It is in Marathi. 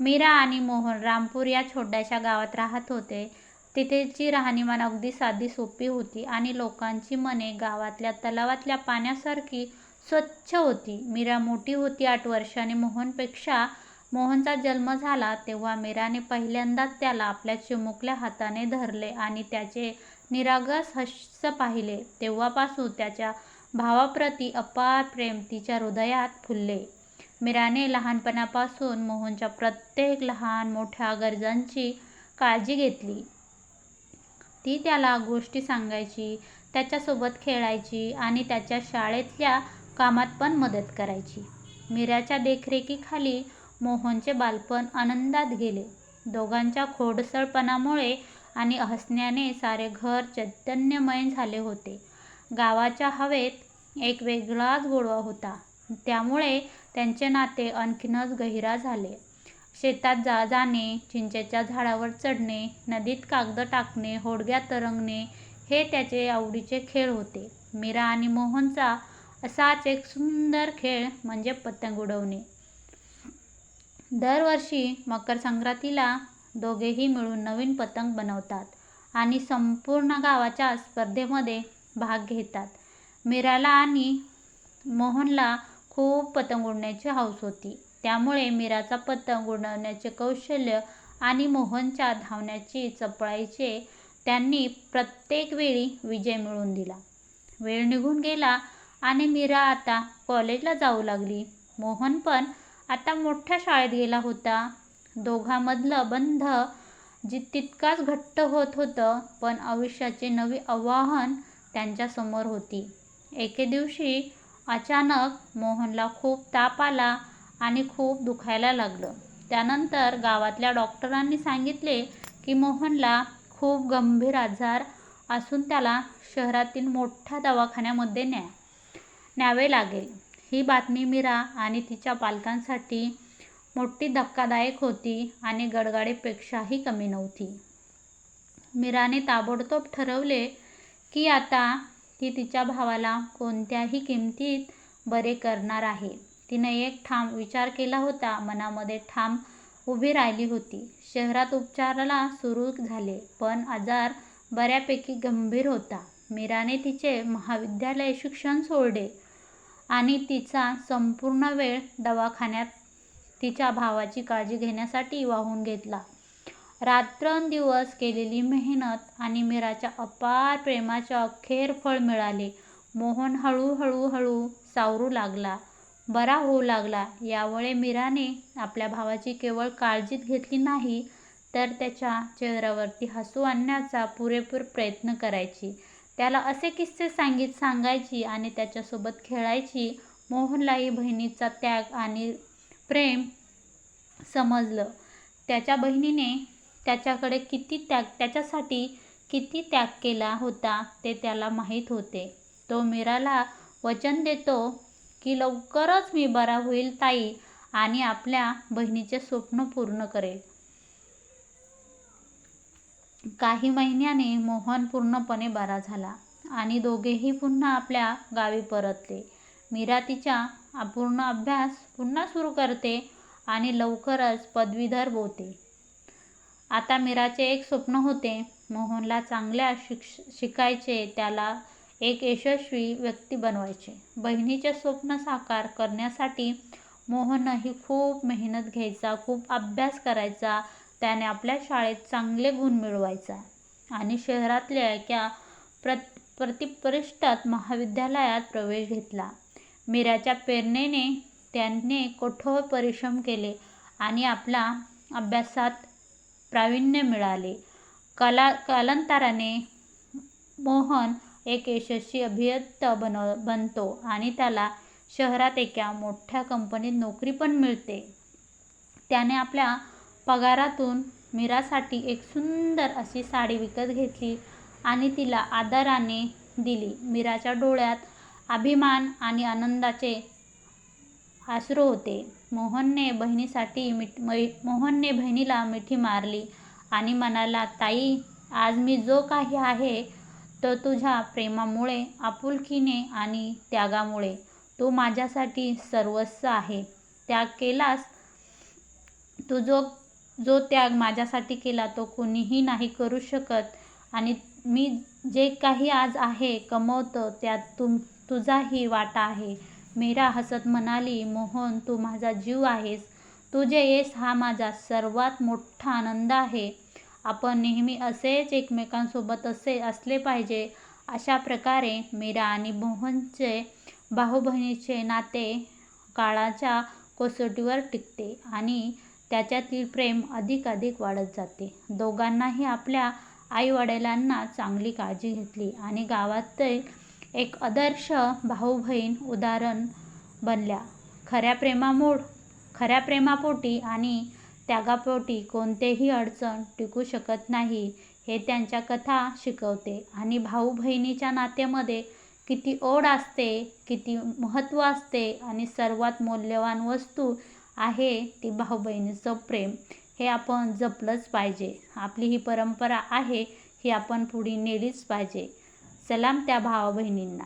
मीरा आणि मोहन रामपूर या छोट्याशा गावात राहत होते. तिथेची राहणीमान अगदी साधी सोपी होती आणि लोकांची मने गावातल्या तलावातल्या पाण्यासारखी स्वच्छ होती. मीरा मोठी होती आठ वर्षाने मोहनपेक्षा. मोहनचा जन्म झाला तेव्हा मीराने पहिल्यांदाच त्याला आपल्या चिमुकल्या हाताने धरले आणि त्याचे निरागस हस्य पाहिले. तेव्हापासून त्याच्या भावाप्रती अपार प्रेम तिच्या हृदयात फुलले. मीराने लहानपणापासून मोहनच्या प्रत्येक लहान मोठ्या गरजांची काळजी घेतली. ती त्याला गोष्टी सांगायची, त्याच्यासोबत खेळायची आणि त्याच्या शाळेतल्या कामात पण मदत करायची. मीराच्या देखरेखीखाली मोहनचे बालपण आनंदात गेले. दोघांच्या खोडसळपणामुळे आणि हसण्याने सारे घर चैतन्यमय झाले होते. गावाच्या हवेत एक वेगळाच गोडवा होता. त्यामुळे त्यांचे नाते आणखीनच गहिरा झाले. शेतात जा जाणे, चिंचेच्या झाडावर चढणे, नदीत कागद टाकणे, होडग्या तरंगणे हे त्याचे आवडीचे खेळ होते. मीरा आणि मोहनचा असाच एक सुंदर खेळ म्हणजे पतंग उडवणे. दरवर्षी मकर संक्रांतीला दोघेही मिळून नवीन पतंग बनवतात आणि संपूर्ण गावाच्या स्पर्धेमध्ये भाग घेतात. मीराला आणि मोहनला खूप पतंग उडण्याची हौस होती. त्यामुळे मीराचा पतंग उडवण्याचे कौशल्य आणि मोहनच्या धावण्याची चपळाईचे त्यांनी प्रत्येक वेळी विजय मिळवून दिला. वेळ निघून गेला आणि मीरा आता कॉलेजला जाऊ लागली. मोहन पण आता मोठ्या शाळेत गेला होता. दोघांमधलं बंध तितकंच घट्ट होत होतं. पण आयुष्याचे नवी आव्हान त्यांच्यासमोर होती. एके दिवशी अचानक मोहनला खूप ताप आला आणि खूप दुखायला लागलं. त्यानंतर गावातल्या डॉक्टरांनी सांगितले की मोहनला खूप गंभीर आजार असून त्याला शहरातील मोठ्या दवाखान्यामध्ये न्या न्यावे लागेल. ही बातमी मीरा आणि तिच्या पालकांसाठी मोठी धक्कादायक होती आणि गडगाडीपेक्षाही कमी नव्हती. मीराने ताबडतोब ठरवले की आता ती तिच्या भावाला कोणत्याही किमतीत बरे करणार आहे. तिने एक ठाम विचार केला होता. मनामध्ये ठाम उभी राहिली होती. शहरात उपचाराला सुरू झाले. पण आजार बऱ्यापैकी गंभीर होता. मीराने तिचे महाविद्यालय शिक्षण सोडले आणि तिचा संपूर्ण वेळ दवाखान्यात तिच्या भावाची काळजी घेण्यासाठी वाहून घेतला. रात्रंदिवस केलेली मेहनत आणि मीराच्या अपार प्रेमाचे अखेर फळ मिळाले. मोहन हळूहळू सावरू लागला, बरा होऊ लागला. यामुळे मीराने आपल्या भावाची केवळ काळजीच घेतली नाही, तर त्याच्या चेहऱ्यावरती हसू आणण्याचा पुरेपूर प्रयत्न करायची. त्याला असे किस्से सांगित सांगायची आणि त्याच्यासोबत खेळायची. मोहनलाही बहिणीचा त्याग आणि प्रेम समजलं. त्याच्या बहिणीने त्याच्याकडे किती त्याग त्याच्यासाठी किती त्याग केला होता ते त्याला माहीत होते. तो मीराला वचन देतो की लवकरच मी बरा होईल ताई आणि आपल्या बहिणीचे स्वप्न पूर्ण करेल काही महिन्याने मोहन पूर्णपणे बरा झाला आणि दोघेही पुन्हा आपल्या गावी परतले. मीरा तिचा अभ्यास पुन्हा सुरू करते आणि लवकरच पदवीधर बोलते आता मीराचे एक स्वप्न होते. मोहनला चांगल्या शिक्ष शिकायचे, त्याला एक यशस्वी व्यक्ती बनवायचे. बहिणीचे स्वप्न साकार करण्यासाठी मोहनही खूप मेहनत घ्यायचा, खूप अभ्यास करायचा. त्याने आपल्या शाळेत चांगले गुण मिळवायचा आणि शहरातल्या एका प्रतिष्ठित महाविद्यालयात प्रवेश घेतला. मीराच्या प्रेरणेने त्याने कठोर परिश्रम केले आणि आपला अभ्यासात प्रावीण्य कला कालांतराने मोहन एक यशस्वी अभियंता बनतो आणि त्याला शहरात एका मोठ्या कंपनीत नोकरी पण मिळते. त्याने आपल्या पगारातून मीरासाठी एक सुंदर अशी साडी विकत घेतली आणि तिला आदराने दिली. मीराच्या डोळ्यात अभिमान आणि आनंदाचे आश्रू होते. मोहनने बहिणीसाठी मिठ मोहनने बहिणीला मिठी मारली आणि म्हणाला ताई, आज मी जो काही आहे तो तुझ्या प्रेमामुळे, आपुलकीने आणि त्यागामुळे. तू माझ्यासाठी सर्वस्व आहे त्याग केलास तू जो जो त्याग माझ्यासाठी केला तो कुणीही नाही करू शकत आणि मी जे काही आज आहे कमवतो त्यात तुम तुझाही वाटा आहे मीरा हसत म्हणाली मोहन तू माझा जीव आहेस. तू जे येस हा माझा सर्वात मोठा आनंद आहे. आपण नेहमी असेच एकमेकांसोबत असे असले पाहिजे. अशा प्रकारे मीरा आणि मोहनचे भाऊ बहिणीचे नाते काळाच्या कसोटीवर टिकते आणि त्याच्यातील प्रेम अधिक अधिक वाढत जाते. दोघांनाही आपल्या आईवडिलांना चांगली काळजी घेतली आणि गावातील एक आदर्श भाऊ बहीण उदाहरण बनल्या. खऱ्या प्रेमामोड खऱ्या प्रेमापोटी आणि त्यागापोटी कोणतेही अडचण टिकू शकत नाही हे त्यांच्या कथा शिकवते. आणि भाऊ बहिणीच्या नात्यामध्ये किती ओढ असते किती महत्त्व असते आणि सर्वात मौल्यवान वस्तू आहे ती भाऊ बहिणीचं प्रेम. हे आपण जपलंच पाहिजे. आपली ही परंपरा आहे ही आपण पुढे नेलीच पाहिजे. सलाम त्या भावा बहिणींना